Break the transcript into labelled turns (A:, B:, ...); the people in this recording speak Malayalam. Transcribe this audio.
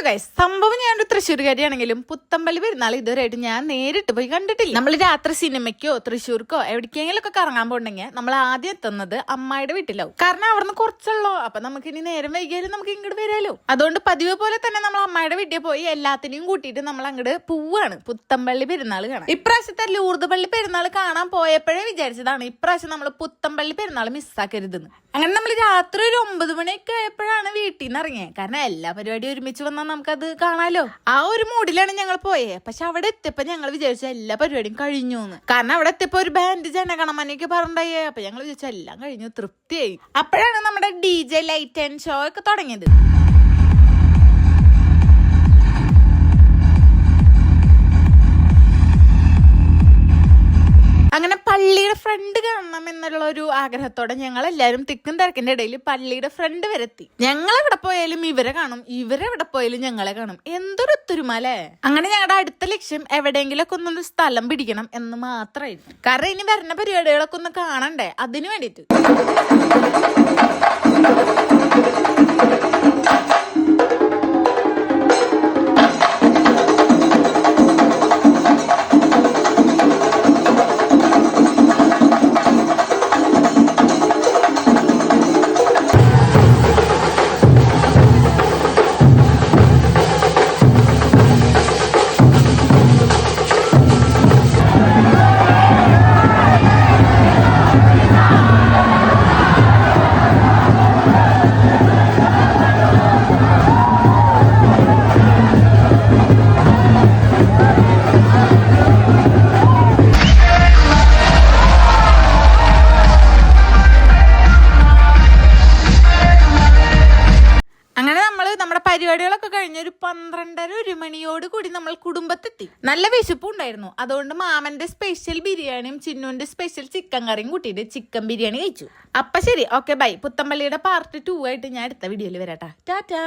A: ഹലോ ഗൈസ് സംഭവം ഞാൻ ഒരു തൃശ്ശൂർകാരിയാണെങ്കിലും പുത്തമ്പലി പെരുന്നാൾ ഇതുവരെയായിട്ട് ഞാൻ നേരിട്ട് പോയി കണ്ടിട്ടില്ല. നമ്മൾ രാത്രി സിനിമയ്ക്കോ തൃശ്ശൂർക്കോ എവിടേക്കെങ്കിലും ഒക്കെ കറങ്ങാൻ പോകണമെങ്കിൽ നമ്മൾ ആദ്യം എത്തുന്നത് അമ്മായിയുടെ വീട്ടിലാവും. കാരണം അവിടുന്ന് കുറച്ചുള്ളൂ. അപ്പൊ നമുക്ക് ഇനി നേരം വൈകിയാലും നമുക്ക് ഇങ്ങോട്ട് വരാലോ. അതുകൊണ്ട് പതിവ് പോലെ തന്നെ നമ്മൾ അമ്മായിയുടെ വീട്ടിൽ പോയി എല്ലാത്തിനെയും കൂട്ടിയിട്ട് നമ്മൾ അങ്ങോട്ട് പോവാണ്. പുത്തമ്പള്ളി പെരുന്നാൾ കാണാൻ. ഇപ്രാവശ്യത്തെ ലൂർദ് പള്ളി പെരുന്നാൾ കാണാൻ പോയപ്പോഴേ വിചാരിച്ചതാണ് ഇപ്രാവശ്യം നമ്മൾ പുത്തമ്പള്ളി പെരുന്നാൾ മിസ്സാക്കരുത് അങ്ങനെ നമ്മൾ രാത്രി ഒരു ഒമ്പത് മണിയൊക്കെ ആയപ്പോഴാണ് വീട്ടിൽ നിന്ന് ഇറങ്ങിയത് കാരണം എല്ലാ പരിപാടിയും ഒരുമിച്ച് വന്നാൽ നമുക്കത് കാണാലോ? ആ ഒരു മൂഡിലാണ് ഞങ്ങൾ പോയേ. പക്ഷെ അവിടെ എത്തിയപ്പോ ഞങ്ങൾ വിചാരിച്ച എല്ലാ പരിപാടിയും കഴിഞ്ഞു കാരണം അവിടെ എത്തിയപ്പോ ഒരു ബാൻഡ് ജനഗണമനയൊക്കെ പറഞ്ഞേ അപ്പൊ ഞങ്ങൾ വിചാരിച്ച എല്ലാം കഴിഞ്ഞു തൃപ്തിയായി. അപ്പോഴാണ് നമ്മുടെ D J light and show ഒക്കെ തുടങ്ങിയത്. പള്ളിയുടെ ഫ്രണ്ട് കാണണം എന്നുള്ള ഒരു ആഗ്രഹത്തോടെ ഞങ്ങൾ എല്ലാവരും തിക്കും തിരക്കിന്റെ ഇടയിൽ പള്ളിയുടെ ഫ്രണ്ട് വരെത്തി. ഞങ്ങൾ എവിടെ പോയാലും ഇവരെ കാണും ഇവരെവിടെ പോയാലും ഞങ്ങളെ കാണും. എന്തൊരു ഒത്തൊരുമ അല്ലേ അങ്ങനെ ഞങ്ങളുടെ അടുത്ത ലക്ഷ്യം എവിടെയെങ്കിലൊക്കെ ഒന്നൊരു സ്ഥലം പിടിക്കണം എന്ന് മാത്രമായിരുന്നു കാരണം ഇനി വരുന്ന പരിപാടികളൊക്കെ ഒന്ന് കാണണ്ടേ? അതിനു വേണ്ടിയിട്ട്. പരിപാടികളൊക്കെ കഴിഞ്ഞ ഒരു പന്ത്രണ്ടര ഒരു മണിയോട് കൂടി നമ്മൾ കുടുംബത്തെത്തി. നല്ല വിശപ്പും ഉണ്ടായിരുന്നു. അതുകൊണ്ട് മാമന്റെ സ്പെഷ്യൽ ബിരിയാണിയും ചിന്നുവിന്റെ സ്പെഷ്യൽ ചിക്കൻ കറിയും കൂട്ടിയിട്ട് ചിക്കൻ ബിരിയാണി കഴിച്ചു. അപ്പൊ ശരി ഓക്കെ ബൈ പുത്തമ്പള്ളിയുടെ പാർട്ട് ടു ആയിട്ട് ഞാൻ അടുത്ത വീഡിയോയിൽ വരാട്ടാ. ടാറ്റാ.